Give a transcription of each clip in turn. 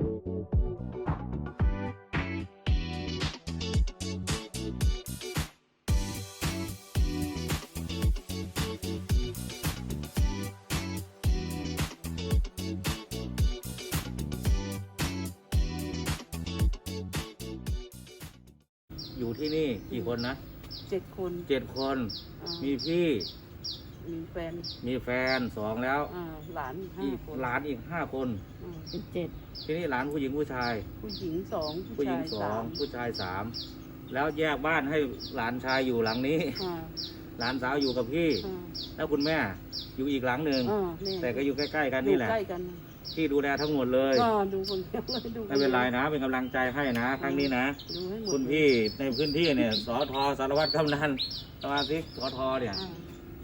อยู่ที่นี่กี่คนนะเจ็ดคนเจ็ดคนอ่ามีพี่ มีแฟนมีแฟนสองแล้วอ่าหลานห้าอีกคนหลานอีกห้าคนอ่าเป็นเจ็ดที่นี่หลานผู้หญิงผู้ชาย ผู้หญิงสองผู้หญิงชายสอสางมผู้ชายสามแล้วแยกบ้านให้หลานชายอยู่หลังนี้ อ่าหลานสาวอยู่กับพี่ อ่าแล้วคุณแม่อยู่อีกหลังหนึ่งอ่าเนี่ยแต่ก็อยู่ใกล้ๆกันอยู่นี่แหละใกล้กันที่ดูแลทั้งหมดเลยอ่าดูคนเดียวเลยดูไม่เป็นไรนะ เป็นกำลังใจให้นะ ครั้งนี้นะ ดูให้หมดคุณพี่ในพื้นที่เนี่ยสอทอสารวัตรกำนันสมาชิกสอทอเนี่ย อ่า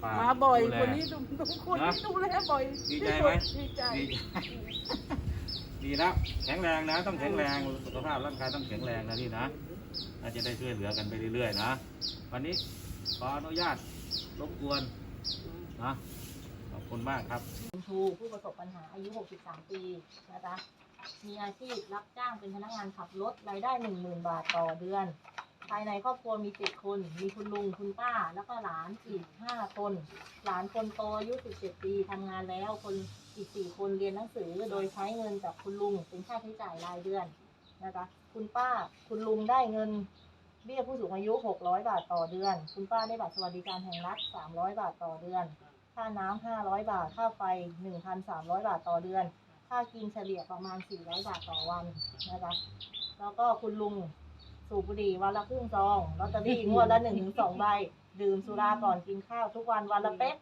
ฝกมาบ่อยดูแล คนนี้ดูดูคนนะ นี้ดูแลบ่อยดีใจไหมดีใจดีใจ ดีนะแข็งแรงนะ ต้องแข็งแรงสุขภาพร่างกายต้องแข็งแรงนะพี่นะน่าจะได้ช่วยเหลือกันไปเรื่อยๆนะวันนี้ขออนุญาตรบกวนนะขอบคุณมากครับ คุณครูผู้ประสบปัญหาอายุ 63 ปีนะคะมีอาชีพรับจ้างเป็นพนักงานขับรถรายได้ 10,000 บาทต่อเดือน ภายในครอบครัวมี7คน มีคุณลุงคุณป้า แล้วก็หลานอีก5คน หลานคนโตอายุ17ปีทำงานแล้ว คนอีก4คนเรียนหนังสือ โดยใช้เงินจากคุณลุงเป็นค่าใช้จ่ายรายเดือนนะคะ คุณป้าคุณลุงได้เงินเบี้ยผู้สูงอายุ 600 บาทต่อเดือน คุณป้าได้บัตรสวัสดิการแห่งรัฐ 300 บาทต่อเดือน ค่าน้ำ500 บาท ค่าไฟ 1,300 บาทต่อเดือน ค่ากินเฉลี่ยประมาณ 400 บาทต่อวันนะคะ แล้วก็คุณลุง สูบบุหรี่วันละครึ่งซองลอตเตอรี่งวดละหนึ่งถึงสองใบ ดื่มสุราก่อนกินข้าวทุกวันวันละเป๊ก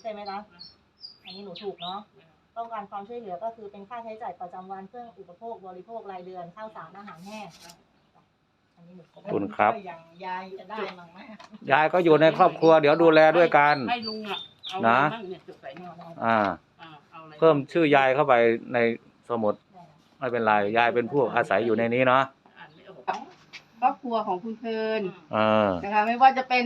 ใช่ไหมนะอันนี้หนูถูกเนาะต้องการความช่วยเหลือก็คือเป็นค่าใช้จ่ายประจำวันเครื่องอุปโภคบริโภครายเดือนข้าวสารอาหารแห้งอันนี้หนูครบขอบคุณครับ อย่างยายจะได้มั้งไหมยายก็อยู่ในครอบครัวเดี๋ยวดูแลด้วยกันให้ลุงอะเอานะอะไรบ้างเนี่ยจดใส่เนี่ยอ่าอ่าเอาอะไรเพิ่มชื่อยายเข้าไปในสมุดได้นะไม่เป็นไรยายเป็นผู้อาศัยอยู่ในนี้เนาะอ่านไม่ออก ครอบครัวของคุณเพลินเออนะคะไม่ว่าจะเป็น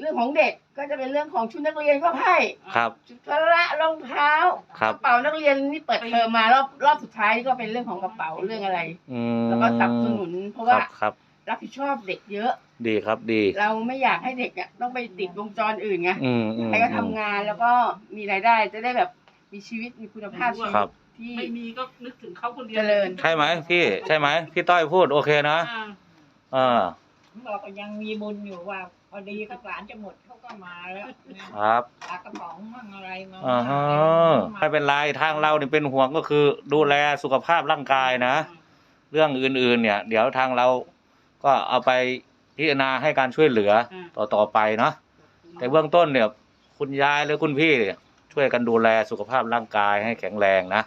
เรื่องของเด็กก็จะเป็นเรื่องของชุดนักเรียนก็ให้ครับ ชุดพละรองเท้าครักบระเป๋านักเรียนนี่เปิดเทอมมารอบรอบสุดท้ายก็เป็นเรื่องของกระเป๋าเรื่องอะไร อืมแล้วก็สนับสนุน เพราะคว่ารับครับ รับผิดชอบเด็กเยอะ ดีครับดี เราไม่อยากให้เด็กอะต้องไปติดวงจรอื่นไงอืมอืม ใครก็ทำงานแล้วก็มีรายได้จะได้แบบมีชีวิตมีคุณภาพชีวิครัตบ ที่ ไม่มีก็นึกถึงเขาคนเดียวเจริญ ใช่ไหมพี่ ใช่ไหมพี่ต้อยพูดโอเคนะ อ่าเออเราก็ยังมีบุญอยู่ว่า พอดีกับหลานจะหมดเขาก็มาแล้วนะครับปลากระป๋องมั่งอะไรมาอ่าฮะไม่เป็นไรทางเราเนี่ยเป็นห่วงก็คือ ดูแลสุขภาพร่างกายนะ เรื่องอื่นๆ เนี่ย เดี๋ยวทางเราก็เอาไปพิจารณาให้การช่วยเหลือต่อต่อไปเนาะแต่เบื้องต้นเนี่ย คุณยายหรือคุณพี่เนี่ยช่วยกันดูแลสุขภาพร่างกายให้แข็งแรงนะ